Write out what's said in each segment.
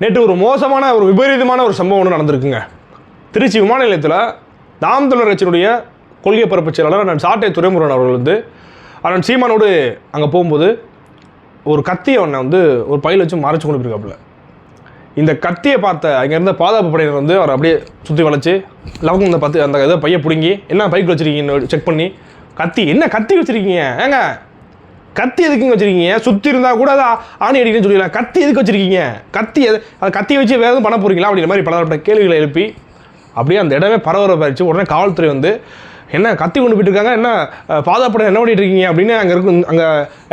நேற்று ஒரு மோசமான ஒரு விபரீதமான ஒரு சம்பவம் ஒன்று நடந்திருக்குங்க. திருச்சி விமான நிலையத்தில் தாம் தமிழர் கட்சியினுடைய கொள்கை பரப்பு செயலாளர் அண்ணன் சாட்டை துறைமுருகன் அவர்கள் வந்து அண்ணன் சீமானோடு அங்கே போகும்போது ஒரு கத்தியை அவனை வந்து ஒரு பையில் வச்சு மறைச்சு கொண்டு போயிருக்காப்புல. இந்த கத்தியை பார்த்த அங்கே இருந்த பாதுகாப்பு படையினர் வந்து அவர் அப்படியே சுற்றி வளைச்சு லவங்க இந்த பத்து அந்த இதை பையை பிடுங்கி என்ன பைக் வச்சுருக்கீங்கன்னு செக் பண்ணி கத்தி என்ன கத்தி வச்சுருக்கீங்க? ஏங்க கத்தி எதுக்குங்க வச்சுருக்கீங்க? சுற்றி இருந்தால் கூட அதை ஆணி அடிக்கணும்னு சொல்லிடலாம். கத்தி எதுக்கு வச்சுருக்கீங்க? கத்தி எது கத்தி வச்சு வேறு எதுவும் பண்ண போகிறீங்களா அப்படிங்கிற மாதிரி பலதரப்பட்ட கேள்விகளை எழுப்பி அப்படியே அந்த இடமே பரபரப்பாயிருச்சு உடனே காவல்துறை வந்து என்ன கத்தி கொண்டு போயிட்டு இருக்காங்க? என்ன அஹ், பாதுகாப்பு என்ன பண்ணிட்டு இருக்கீங்க? அப்படின்னு அங்கே இருக்கும் அங்கே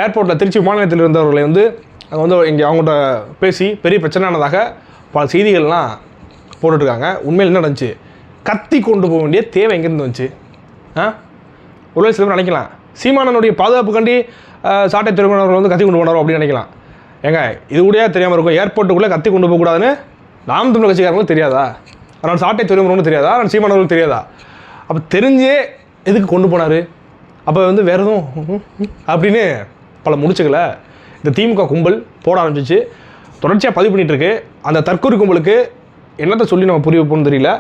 ஏர்போர்ட்டில் திருச்சி மாநிலத்தில் இருந்தவர்களை வந்து அங்கே வந்து இங்கே அவங்கள்ட்ட பேசி பெரிய பிரச்சனையானதாக பல செய்திகள்லாம் போட்டுட்ருக்காங்க. உண்மையில் என்ன நடந்துச்சு? கத்தி கொண்டு போக வேண்டிய தேவை எங்கேருந்து வந்துச்சு? ஆ? ஒரு சில நினைக்கலாம். சீமானனுடைய பாதுகாப்புக்காண்டி கண்டி சாட்டை திருமணவர்கள் வந்து கத்தி கொண்டு போனாரோ அப்படின்னு நினைக்கலாம். ஏங்க இது கூட தெரியாமல் இருக்கும்? ஏர்போர்ட்டுக்குள்ளே கத்தி கொண்டு போகக்கூடாதுன்னு நாம் தமிழ் கட்சிக்காரங்களுக்கு தெரியாதா? அதனால் சாட்டை திருமணம்னு தெரியாதா? நான் சீமானவர்களுக்கு தெரியாதா? அப்போ தெரிஞ்சே எதுக்கு கொண்டு போனார்? அப்போ வந்து வேறு எதுவும் அப்படின்னு பல முடிச்சுக்கலை. இந்த திமுக கும்பல் போட ஆரம்பிச்சிச்சு. தொடர்ச்சியாக பதிவு பண்ணிகிட்ருக்கு அந்த தற்கொலை கும்பலுக்கு என்னத்தை சொல்லி நம்ம புரிய வைப்போம்னு தெரியல.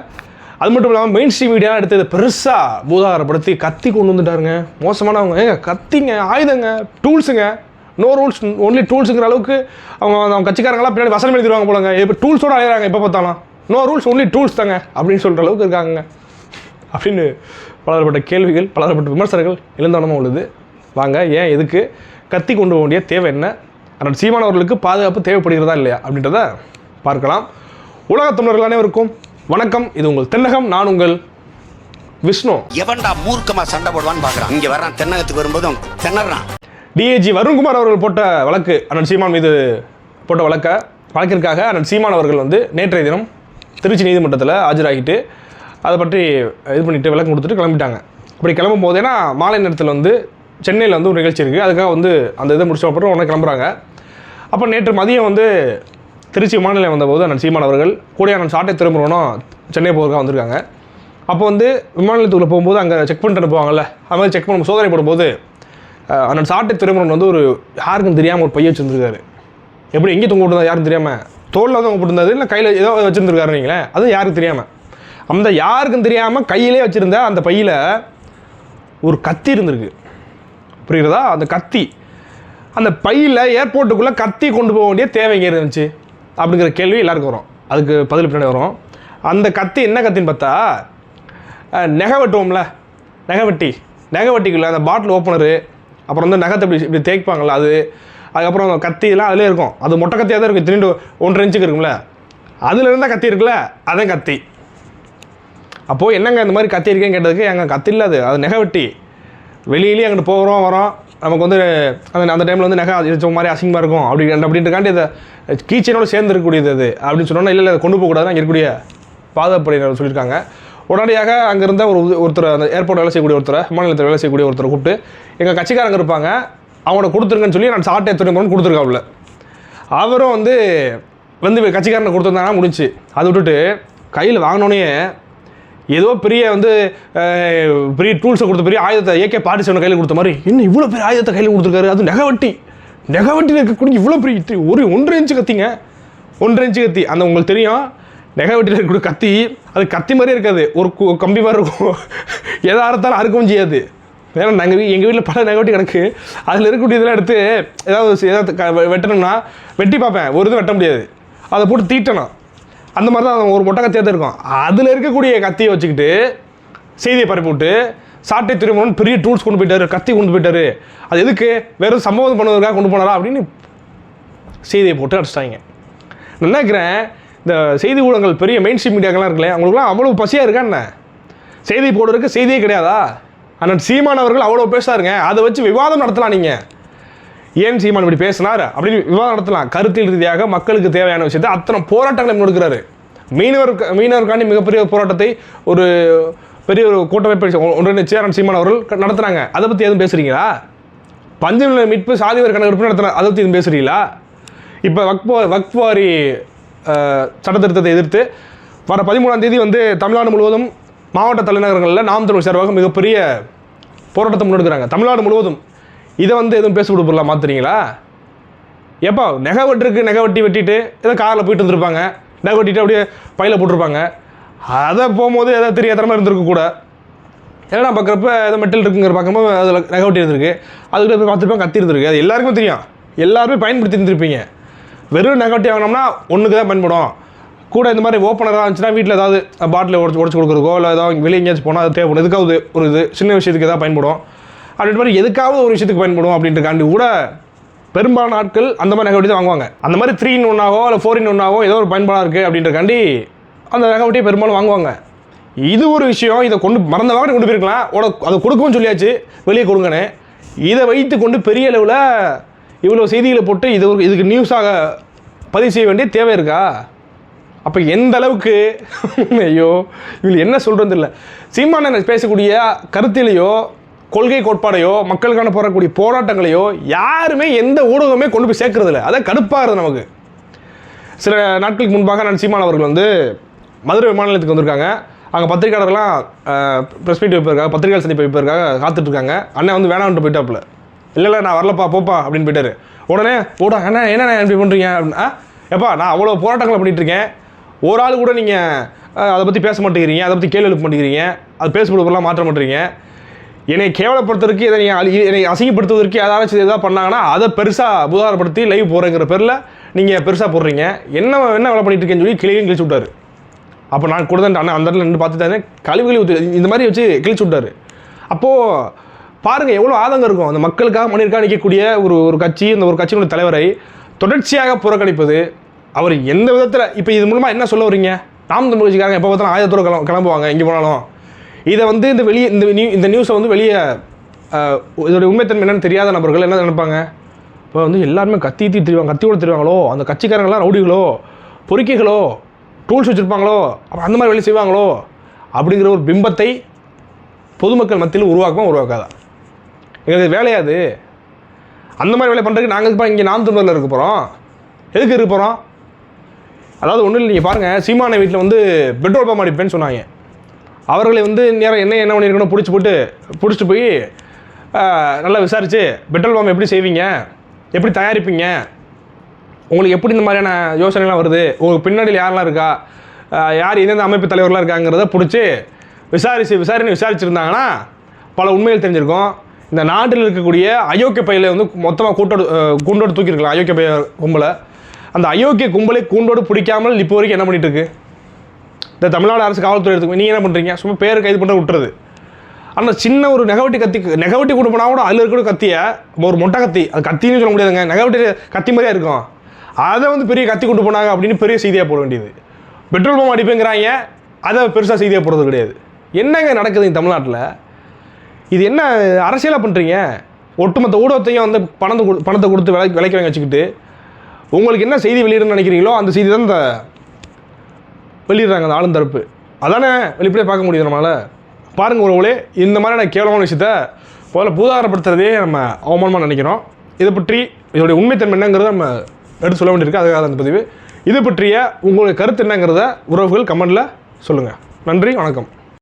அது மட்டும் இல்லாமல் மெயின் ஸ்ட்ரீம் மீடியா எடுத்து பெருசாக பூதாகரப்படுத்தி கத்தி கொண்டு வந்துட்டாருங்க. மோசமானவங்க. ஏங்க கத்திங்க ஆயுதங்க டூல்ஸுங்க நோ ரூல்ஸ் ஒன்லி டூல்ஸுங்கிற அளவுக்கு அவங்க அவங்க கட்சிக்காரங்களாம் பின்னாடி வசனம் எழுதிடுவாங்க போலங்க. இப்போ டூல்ஸோட அழைகிறாங்க எப்போ பார்த்தாலும். நோ ரூல்ஸ் ஒன்லி டூல்ஸ் தாங்க அப்படின்னு சொல்கிற அளவுக்கு இருக்காங்க அப்படின்னு பலதரப்பட்ட கேள்விகள் பலதரப்பட்ட விமர்சனங்கள் எழுந்தானமாக உள்ளது. வாங்க ஏன் எதுக்கு கத்தி கொண்டு போக வேண்டிய தேவை என்ன? ஆனால் சீமானவர்களுக்கு பாதுகாப்பு தேவைப்படுகிறதா இல்லையா? அப்படின்றத பார்க்கலாம். உலகத் தமிழர்கள் அனைவருக்கும் வணக்கம் இது உங்கள் தென்னகம் நான் உங்கள் விஷ்ணு. எவன்டா மூர்க்கமா சண்டை போடுவான்னு பாக்குறான். இங்க வர்றான் தென்னகத்துக்கு வரும்போது திணறான் டிஏஜி வருண்குமார் அவர்கள் போட்ட வழக்கு அண்ணன் சீமான் மீது போட்ட வழக்க வழக்கிற்காக அண்ணன் சீமான் அவர்கள் வந்து நேற்றைய தினம் திருச்சி நீதிமன்றத்தில் ஆஜராகிட்டு அதை பற்றி இது பண்ணிட்டு விளக்கம் கொடுத்துட்டு கிளம்பிட்டாங்க. அப்படி கிளம்பும் போது ஏன்னா மாலை நேரத்தில் வந்து சென்னையில் வந்து ஒரு நிகழ்ச்சி இருக்குது அதுக்காக வந்து அந்த இதை முடிச்ச அப்புறம் உடனே கிளம்புறாங்க. அப்போ நேற்று மதியம் வந்து திருச்சி மாநிலம் வந்தபோது அண்ணன் சீமான் அவர்கள் கூடிய அண்ணன் சாட்டை திரும்புறவனும் சென்னை போகிறதுக்காக வந்திருக்காங்க. அப்போ வந்து விமான நிலையத்துக்குள்ள போகும்போது அங்கே செக் பண்ணிட்டு அனுப்புவாங்கல்ல? அது மாதிரி செக் பண்ண சோதனை போடும்போது அண்ணன் சாட்டை திருமணன் வந்து ஒரு யாருக்கும் தெரியாமல் ஒரு பைய வச்சுருந்துருக்காரு. எப்படி எங்கே தொங்க விட்டுருந்தா யாருக்கும் தெரியாமல் தோளில் தான் விட்டுருந்தது இல்லை கையில் ஏதோ வச்சுருந்துருக்காரு நீங்களேன் அதுவும் யாருக்கும் தெரியாமல் அந்த யாருக்கும் தெரியாமல் கையிலே வச்சுருந்த அந்த பையில் ஒரு கத்தி இருந்திருக்கு. புரிகிறதா? அந்த கத்தி. அந்த பையில் ஏர்போர்ட்டுக்குள்ளே கத்தி கொண்டு போக வேண்டிய தேவைங்க இருந்துச்சு? அப்படிங்கிற கேள்வி எல்லாருக்கும் வரும். அதுக்கு பதில் பின்னாடி வரும். அந்த கத்தி என்ன கத்தின்னு பார்த்தா நெகை வெட்டுவோம்ல. நெகை வெட்டி. நெகை வெட்டிக்குள்ள அந்த பாட்டில் ஓப்பனரு அப்புறம் வந்து நகத்தை இப்படி இப்படி தேய்ப்பாங்களா அது. அதுக்கப்புறம் கத்தி எல்லாம் அதிலே இருக்கும். அது மொட்டை கத்தியாக தான் இருக்கும். திருண்டு ஒன்றரை இன்ச்சுக்கு இருக்கும்ல. அதில் இருந்தால் கத்தி இருக்குல்ல அதான் கத்தி. அப்போது என்னங்க இந்த மாதிரி கத்தி இருக்கேன்னு கேட்டதுக்கு எங்கள் கத்தி இல்லை அது. அது நெகை வெட்டி. வெளியிலேயே அங்கிட்டு போகிறோம் வரோம். நமக்கு வந்து அந்த அந்த டைமில் வந்து நகை அது மாதிரி அசிங்கமாக இருக்கும். அப்படி அப்படின்றக்காண்டி இதை கீச்சனோட சேர்ந்து இருக்கக்கூடியது அது. அப்படின்னு சொன்னோன்னா இல்லை இல்லை கொண்டு போகக்கூடாது அங்கே இருக்கக்கூடிய பாதுகாப்பு சொல்லியிருக்காங்க. உடனடியாக அங்கே இருந்த ஒரு ஒருத்தர் அந்த ஏர்போர்ட் வேலை செய்யக்கூடிய ஒருத்தரை மாநிலத்தில் வேலை செய்யக்கூடிய ஒருத்தரை கூப்பிட்டு எங்கள் கட்சிக்காரங்க இருப்பாங்க. அவனை கொடுத்துருங்கன்னு சொல்லி நான் சாட்டை துறைமுகம்னு கொடுத்துருக்காப்புல. அவரும் வந்து வந்து கட்சிக்காரனை கொடுத்துருந்தாங்கன்னா முடிஞ்சு. அதை விட்டுட்டு கையில் வாங்கினோடனே ஏதோ பெரிய வந்து பெரிய டூல்ஸை கொடுத்த பெரிய ஆயுதத்தை ஏகே பாட்டி அவனை கையில் கொடுத்த மாதிரி இன்னும் இவ்வளோ பெரிய ஆயுதத்தை கையில் கொடுத்துருக்காரு? அது நெகவட்டி நெகவட்டியில் இருக்கக்கூடிய இவ்வளோ பெரிய ஒரு ஒன்றரை இன்ச்சு கத்திங்க. ஒன்றரை இன்ச்சு கத்தி. அந்த உங்களுக்கு தெரியும் நெகவட்டியில் இருக்கக்கூடிய கத்தி அது கத்தி மாதிரியே இருக்காது. ஒரு கம்பி மாதிரி இருக்கும். எதா இருந்தாலும் அறுக்கவும் செய்யாது. ஏன்னா நாங்கள் எங்கள் வீட்டில் பல நெகவட்டி கணக்கு அதில் இருக்கக்கூடிய இதெல்லாம் எடுத்து ஏதாவது ஏதாவது க- வெ- வெட்டணும்னா வெட்டி பார்ப்பேன். ஒரு இது வெட்ட முடியாது. அதை போட்டு தீட்டணும். அந்த மாதிரி தான் ஒரு மொட்டை கத்தியாக தான் இருக்கும். அதில் இருக்கக்கூடிய கத்தியை வச்சுக்கிட்டு செய்தியை பரப்பி விட்டு சாட்டை திருமணம் பெரிய டூல்ஸ் கொண்டு போயிட்டாரு கத்தி கொண்டு போயிட்டாரு. அது எதுக்கு? வெறும் சம்பவம் பண்ணுவதற்காக கொண்டு போனாரா அப்படின்னு செய்தியை போட்டு அடிச்சிட்டாங்க. நான் நினைக்கிறேன்? இந்த செய்தி ஊடகங்கள் பெரிய மெயின் ஸ்ட்ரீம் மீடியாக்கெல்லாம் இருக்குல்ல அவங்களுக்குலாம் அவ்வளோ பசியாக இருக்கா என்ன? செய்தி போடுறதுக்கு செய்தியே கிடையாதா? ஆனால் சீமானவர்கள் அவ்வளோ பேசாருங்க அதை வச்சு விவாதம் நடத்தலாம் நீங்கள் ஏன் சீமான் இப்படி பேசினார்? அப்படின்னு விவாதம் நடத்தலாம். கருத்தில் ரீதியாக மக்களுக்கு தேவையான விஷயத்தை அத்தனை போராட்டங்களை முன்னெடுக்கிறாரு மீனவர் மீனவருக்காண்டி மிகப்பெரிய போராட்டத்தை ஒரு பெரிய ஒரு கூட்டமைப்பை ஒன்றிணைச்சு அண்ணன் சீமான் அவர்கள் நடத்துகிறாங்க அதை பற்றி எதுவும் பேசுகிறீங்களா பஞ்சநிலை மீட்பு சாதிவாரி கணக்கெடுப்பு நடத்துகிறாங்க அதை பற்றி எதுவும் பேசுகிறீங்களா இப்போ வக்போ வக்வாரி சட்டத்திருத்தத்தை எதிர்த்து வர பதிமூணாம் தேதி வந்து தமிழ்நாடு முழுவதும் மாவட்ட தலைநகரங்களில் நாம் தமிழ் சார்பாக மிகப்பெரிய போராட்டத்தை முன்னெடுக்கிறாங்க. தமிழ்நாடு முழுவதும். இதை வந்து எதுவும் பேச கொடுப்பலாம் மாத்துறீங்களா? எப்போ நெகை வெட்டுருக்கு நெகை வெட்டி வெட்டிட்டு ஏதோ காரில் போயிட்டு இருந்திருப்பாங்க நெகை வெட்டிட்டு அப்படியே பையில் போட்டிருப்பாங்க. அதை போகும்போது ஏதாவது தெரியாத மாதிரி இருந்திருக்க கூட. ஏன்னா பார்க்குறப்ப ஏதோ மெட்டல் இருக்குங்கிற பார்க்கும்போது அதில் நெகை வெட்டி இருந்திருக்கு. அதுக்கிட்ட போய் பார்த்துருப்பாங்க கத்தி இருந்திருக்கு அது எல்லாருக்குமே தெரியும். எல்லாருமே பயன்படுத்தி இருந்திருப்பீங்க. வெறும் நெகை வெட்டி வாங்கினோம்னா ஒன்றுக்கு தான் பயன்படும். கூட இந்த மாதிரி ஓப்பனராக இருந்துச்சுன்னா வீட்டில் ஏதாவது பாட்டில் உடச்சி உடச்சி கொடுக்குறக்கோ இல்லை ஏதாவது வெளியே எங்கேயாச்சும் போனால் அது தேவைப்படும். எதுக்காவது ஒரு இது சின்ன விஷயத்துக்கு எதாவது பயன்படும். அப்படின்ற மாதிரி எதுக்காவது ஒரு விஷயத்துக்கு பயன்படும் அப்படின்றக்காண்டி கூட பெரும்பாலான ஆட்கள் அந்த மாதிரி நகைவட்டி தான் வாங்குவாங்க. அந்த மாதிரி த்ரீ இன் ஒன்னாகவோ இல்லை ஃபோர் இன் ஒன்னாகவோ ஏதோ ஒரு பயன்பாடாக இருக்குது அப்படின்றக்காண்டி அந்த நகைவட்டியை பெரும்பாலும் வாங்குவாங்க. இது ஒரு விஷயம். இதை கொண்டு மறந்த வாங்க கொண்டு போயிருக்கலாம். உட அதை கொடுக்கவும் சொல்லியாச்சு. வெளியே கொடுங்கன்னு. இதை வைத்து கொண்டு பெரிய அளவில் இவ்வளோ செய்திகளை போட்டு இது ஒரு இதுக்கு நியூஸாக பதிவு செய்ய வேண்டிய தேவை இருக்கா? அப்போ எந்த அளவுக்கு? ஐயோ இவங்க என்ன சொல்கிறது இல்லை சீமான பேசக்கூடிய கருத்திலையோ கொள்கை கோட்பாடையோ மக்களுக்கான போடக்கூடிய போராட்டங்களையோ யாருமே எந்த ஊடகமே கொண்டு போய் சேர்க்கறது இல்லை அதான் கடுப்பாகிறது நமக்கு. சில நாட்களுக்கு முன்பாக நான் சீமான் அவர்கள் வந்து மதுரை விமான நிலையத்துக்கு வந்திருக்காங்க. அங்கே பத்திரிகையாளர்லாம் ப்ரெஸ் மீட் வைப்பிருக்காங்க பத்திரிகையாளர் சந்திப்பு வைப்பிருக்காங்க காத்துட்ருக்காங்க. அண்ணன் வந்து வேணாம்ட்டு போயிட்டாப்புல. இல்லை இல்லை நான் வரலப்பா போப்பா அப்படின்னு போயிட்டாரு. உடனே ஓடா அண்ணா என்ன இப்படி பண்ணுறீங்க அப்படின்னா எப்பா நான் அவ்வளோ போராட்டங்களை பண்ணிகிட்ருக்கேன் இருக்கேன். ஒரு ஆள் கூட நீங்கள் அதை பற்றி பேச மாட்டேங்கிறீங்க. அதை பற்றி கேள்வி எழுப்ப மாட்டேங்கிறீங்க. அது பேசுபடுவதெல்லாம் மாற்ற மாட்டேங்கிறீங்க. என்னை கேவலப்படுத்துறதுக்கு இதை அழி- என்னை அசிங்கப்படுத்துவதற்கு ஏதாச்சும் எதாவது பண்ணாங்கன்னா அதை பெருசாக புதாரப்படுத்தி லைவ் போகிறேங்கிற பேரில் நீங்கள் பெருசாக போடுறீங்க. என்ன என்ன வேலை பண்ணிட்டு இருக்கேன்னு சொல்லி கிளியும் கிழிச்சு விட்டாரு. அப்போ நான் கூட தான் அந்த இடத்துல நின்று பார்த்துட்டாரு கழிவு கழிவு இந்த மாதிரி வச்சு கிழிச்சு விட்டாரு. அப்போது பாருங்கள் எவ்வளோ ஆதங்கம் இருக்கும். அந்த மக்களுக்காக மணிற்காக நிற்கக்கூடிய ஒரு ஒரு கட்சி இந்த ஒரு கட்சியினுடைய தலைவரை தொடர்ச்சியாக புறக்கணிப்பது அவர் எந்த விதத்தில் இப்போ இது மூலமாக என்ன சொல்ல வரீங்க நாம் தமிழ் கட்சிக்காரங்க எப்போ பார்த்தாலும் ஆயுதத்தோடு கிளம்ப கிளம்புவாங்க. எங்கே போனாலும். இதை வந்து இந்த வெளியே இந்த நியூ இந்த நியூஸை வந்து வெளியே இதோடைய இதோட உண்மைத்தன்மை என்னென்னு தெரியாத நபர்கள் என்ன நினைப்பாங்க? இப்போ வந்து எல்லாருமே கத்தி தீ கத்தி கத்தியோட தெரிவாங்களோ? அந்த கட்சிக்காரங்களாம் ரவுடிகளோ? பொறுக்கிகளோ? டூல்ஸ் வச்சுருப்பாங்களோ? அந்த மாதிரி வேலை செய்வாங்களோ? அப்படிங்கிற ஒரு பிம்பத்தை பொதுமக்கள் மத்தியில் உருவாக்குமா உருவாக்காதா? எங்களுக்கு வேலையாது அந்த மாதிரி வேலை பண்ணுறதுக்கு நாங்கள் இப்போ இங்கே நாம் தமிழில் இருக்க போகிறோம் எதுக்கு இருக்க போகிறோம் அதாவது ஒன்றும் இல்லை நீங்கள் பாருங்கள் சீமான வீட்டில் வந்து பெட்ரோல் பம்ப் அடிப்பேன்னு சொன்னாங்க. அவர்களை வந்து நேரம் என்ன என்ன பண்ணியிருக்கணும் பிடிச்சி போட்டு பிடிச்சிட்டு போய் நல்லா விசாரித்து பெட்ரோல் பம்ப் எப்படி செய்வீங்க? எப்படி தயாரிப்பீங்க? உங்களுக்கு எப்படி இந்த மாதிரியான யோசனைலாம் வருது? உங்களுக்கு பின்னாடியில் யாரெல்லாம் இருக்கா? யார் எந்தெந்த அமைப்பு தலைவர்லாம் இருக்காங்கிறத பிடிச்சி விசாரித்து விசாரின்னு விசாரிச்சிருந்தாங்கன்னா பல உண்மைகள் தெரிஞ்சிருக்கும். இந்த நாட்டில் இருக்கக்கூடிய அயோக்கிய பையில வந்து மொத்தமாக கூட்டோடு கூண்டோடு தூக்கியிருக்கலாம் அயோக்கிய பய கும்பலை. அந்த அயோக்கிய கும்பலை கூண்டோடு பிடிக்காமல் இப்போ வரைக்கும் என்ன பண்ணிட்டு இருக்கு? இந்த தமிழ்நாடு அரசு காவல்துறை எடுத்துக்கோ நீங்கள் என்ன பண்ணுறீங்க சும்மா பேர் கைது பண்ண விட்டுறது. ஆனால் சின்ன ஒரு நெகவட்டி கத்தி நெகவட்டி கொண்டு கூட அதில் இருக்கிற கத்தியை ஒரு மொட்டை கத்தி அது கத்தின்னு சொல்ல முடியாதுங்க. நெகவட்டி கத்தி மாதிரியே இருக்கும். அதை வந்து பெரிய கத்தி கொண்டு போனாங்க அப்படின்னு பெரிய செய்தியாக போட வேண்டியது. பெட்ரோல் பம்ப் அடிப்புங்கிறாங்க. அதை பெருசாக செய்தியாக போடுறது கிடையாது. என்னங்க நடக்குது இந்த தமிழ்நாட்டில்? இது என்ன அரசியலாக பண்ணுறீங்க ஒட்டுமொத்த ஊடகத்தையும் வந்து பணத்தை கொடு- பணத்தை கொடுத்து விலை விலைக்கு வாங்கி வச்சுக்கிட்டு உங்களுக்கு என்ன செய்தி வெளியிடணும்னு நினைக்கிறீங்களோ அந்த செய்தி தான் இந்த வெளியிடுறாங்க அந்த ஆளும் தரப்பு அதானே வெளிப்படையாக பார்க்க முடியுது நம்மளால்? பாருங்கள் உறவுகளே இந்த மாதிரியான கேவலமான விஷயத்த முதல்ல பூதாகரப்படுத்துறதே நம்ம அவமானமாக நினைக்கிறோம். இதை பற்றி இதோடைய உண்மைத்தன்மை என்னங்கிறத நம்ம எடுத்து சொல்ல வேண்டியிருக்கு. அதுக்காக அந்த பதிவு. இது பற்றிய உங்களுடைய கருத்து என்னங்கிறத உறவுகள் கமெண்டில் சொல்லுங்கள் நன்றி வணக்கம்.